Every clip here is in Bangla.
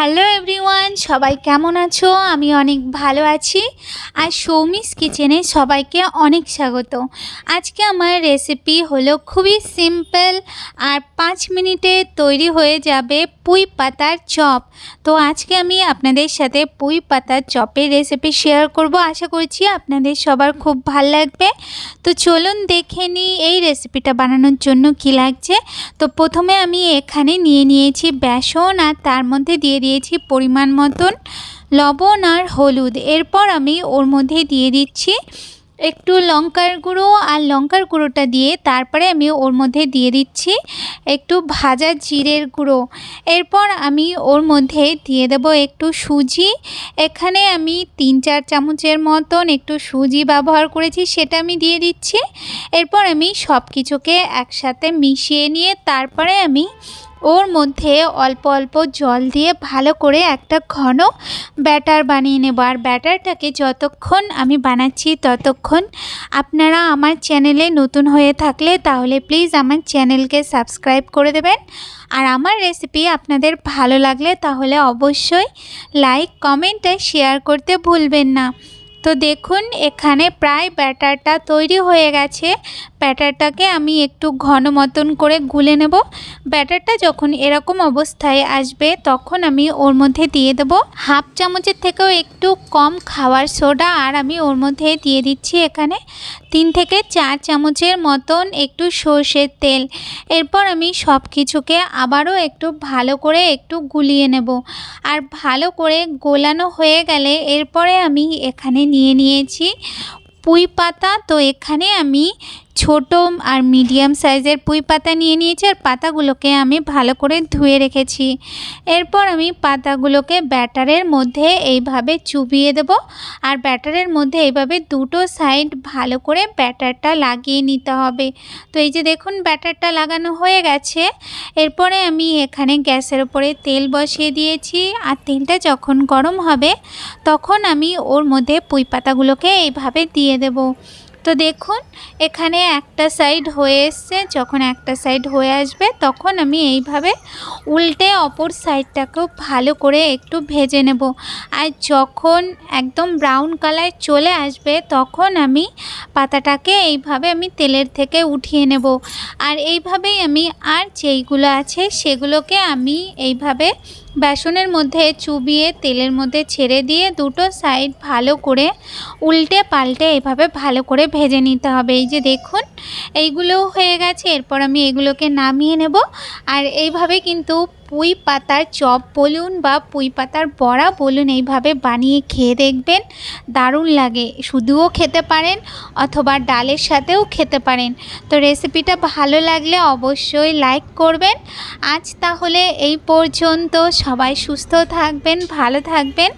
Hello everyone. এভরিওয়ান সবাই কেমন আছো? আমি অনেক ভালো আছি। আর সৌমিস কিচেনে সবাইকে অনেক স্বাগত। আজকে আমার রেসিপি হলো খুবই সিম্পল আর পাঁচ মিনিটে তৈরি হয়ে যাবে পুঁই পাতার চপ। তো আজকে আমি আপনাদের সাথে পুঁই পাতার চপের রেসিপি শেয়ার করব। আশা করছি আপনাদের সবার খুব ভালো লাগবে। তো চলুন দেখে নিই এই রেসিপিটা বানানোর জন্য কি লাগছে। তো প্রথমে আমি এখানে নিয়ে নিয়েছি বেসন আর তার মধ্যে দিয়ে দিয়েছি পরিমাণ মতন লবণ আর হলুদ। এরপর আমি ওর মধ্যে দিয়ে দিচ্ছি একটু লঙ্কার গুঁড়ো আর লঙ্কার গুঁড়োটা দিয়ে তারপরে আমি ওর মধ্যে দিয়ে দিচ্ছি একটু ভাজা জিরের গুঁড়ো। এরপর আমি ওর মধ্যে দিয়ে দেব একটু সুজি। এখানে আমি তিন চার চামচের মতন একটু সুজি ব্যবহার করেছি, সেটা আমি দিয়ে দিচ্ছি। এরপর আমি সব কিছুকে একসাথে মিশিয়ে নিয়ে তারপরে আমি ওর মধ্যে অল্প অল্প জল দিয়ে ভালো করে একটা ঘন ব্যাটার বানিয়ে নেব। আর ব্যাটারটাকে যতক্ষণ আমি বানাচ্ছি ততক্ষণ আপনারা আমার চ্যানেলে নতুন হয়ে থাকলে তাহলে প্লিজ আমার চ্যানেলকে সাবস্ক্রাইব করে দেবেন। আর আমার রেসিপি আপনাদের ভালো লাগলে তাহলে অবশ্যই লাইক, কমেন্ট আর শেয়ার করতে ভুলবেন না। তো দেখুন, এখানে প্রায় ব্যাটারটা তৈরি হয়ে গেছে। ব্যাটারটাকে আমি একটু ঘন মতন করে গুলে নেব। ব্যাটারটা যখন এরকম অবস্থায় আসবে, তখন আমি ওর মধ্যে দিয়ে দেবো। হাফ চামচের থেকেও একটু কম খাওয়ার সোডা আর আমি ওর মধ্যে দিয়ে দিচ্ছি এখানে তিন থেকে চার চামচের মতন একটু সর্ষের তেল। এরপর আমি সব কিছুকে আবারও একটু ভালো করে একটু গুলিয়ে নেব। আর ভালো করে গোলানো হয়ে গেলে এরপরে আমি এখানে নিয়ে নিয়েছি পুঁই পাতা। তো এখানে আমি ছোট আর মিডিয়াম সাইজের পুঁই পাতা নিয়ে নিয়েছি আর পাতাগুলোকে আমি ভালো করে ধুয়ে রেখেছি। এরপর আমি পাতাগুলোকে ব্যাটারের মধ্যে এইভাবে চুবিয়ে দেব আর ব্যাটারের মধ্যে এইভাবে দুটো সাইড ভালো করে ব্যাটারটা লাগিয়ে নিতে হবে। তো এই যে দেখুন ব্যাটারটা লাগানো হয়ে গেছে। এরপরে আমি এখানে গ্যাসের উপরে তেল বসিয়ে দিয়েছি আর তেলটা যখন গরম হবে তখন আমি ওর মধ্যে পুঁই পাতাগুলোকে এইভাবে দিয়ে দেবো। তো দেখুন, এখানে একটা সাইড হয়ে এসছে। যখন একটা সাইড হয়ে আসবে, তখন আমি এইভাবে উল্টে অপর সাইডটাকেও ভালো করে একটু ভেজে নেব। আর যখন একদম ব্রাউন কালার চলে আসবে, তখন আমি পাতাটাকে এইভাবে আমি তেলের থেকে উঠিয়ে নেব। আর এইভাবেই আমি আর যেইগুলো আছে, সেগুলোকে আমি এইভাবে বেসনের মধ্যে চুবিয়ে তেলের মধ্যে ছেড়ে দিয়ে দুটো সাইড ভালো করে উল্টে পাল্টে এভাবে ভালো করে ভেজে নিতে হবে। এই যে দেখুন, এইগুলোও হয়ে গেছে। এরপর আমি এগুলোকে নামিয়ে নেব। আর এইভাবে কিন্তু পুঁই পাতার চপ বলুন বা পুঁই পাতার বড়া বলুন, এইভাবে বানিয়ে খেয়ে দেখবেন। দারুণ লাগে। শুধুও খেতে পারেন অথবা ডালের সাথেও খেতে পারেন। তো রেসিপিটা ভালো লাগলে অবশ্যই লাইক করবেন। আজ তাহলে এই পর্যন্ত। সবাই সুস্থ থাকবেন, ভালো থাকবেন।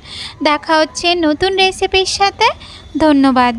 দেখা হচ্ছে নতুন রেসিপির সাথে। ধন্যবাদ।